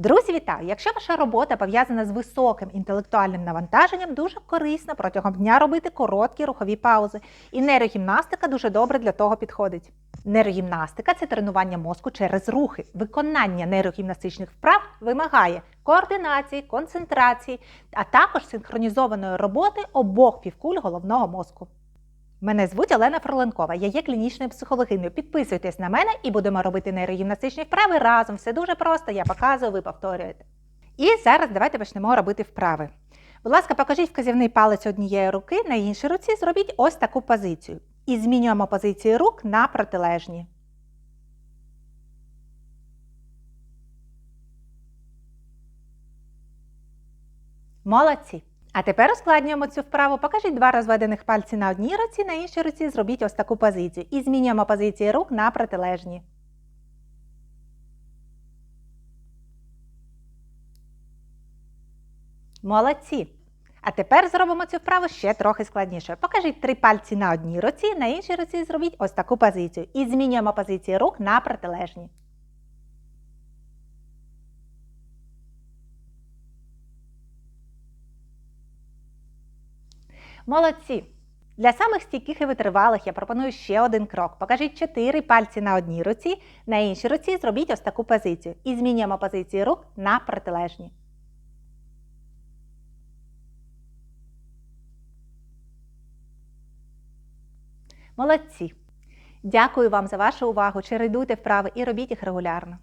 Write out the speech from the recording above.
Друзі, вітаю! Якщо ваша робота пов'язана з високим інтелектуальним навантаженням, дуже корисно протягом дня робити короткі рухові паузи. І нейрогімнастика дуже добре для того підходить. Нейрогімнастика це тренування мозку через рухи. Виконання нейрогімнастичних вправ вимагає координації, концентрації, а також синхронізованої роботи обох півкуль головного мозку. Мене звуть Олена Фроленкова, я є клінічною психологиною. Підписуйтесь на мене і будемо робити нейрогімнастичні вправи разом. Все дуже просто, я показую, ви повторюєте. І зараз давайте почнемо робити вправи. Будь ласка, покажіть вказівний палець однієї руки, на іншій руці зробіть ось таку позицію. І змінюємо позиції рук на протилежні. Молодці! А тепер ускладнюємо цю вправу. Покажіть два розведених пальці на одній руці, на іншій руці зробіть ось таку позицію. І змінюємо позиції рук на протилежні. Молодці! А тепер зробимо цю вправу ще трохи складніше. Покажіть три пальці на одній руці, на іншій руці зробіть ось таку позицію. І змінюємо позиції рук на протилежні. Молодці! Для самих стійких і витривалих я пропоную ще один крок. Покажіть чотири пальці на одній руці, на іншій руці зробіть ось таку позицію. І змінюємо позиції рук на протилежні. Молодці! Дякую вам за вашу увагу. Чередуйте вправи і робіть їх регулярно.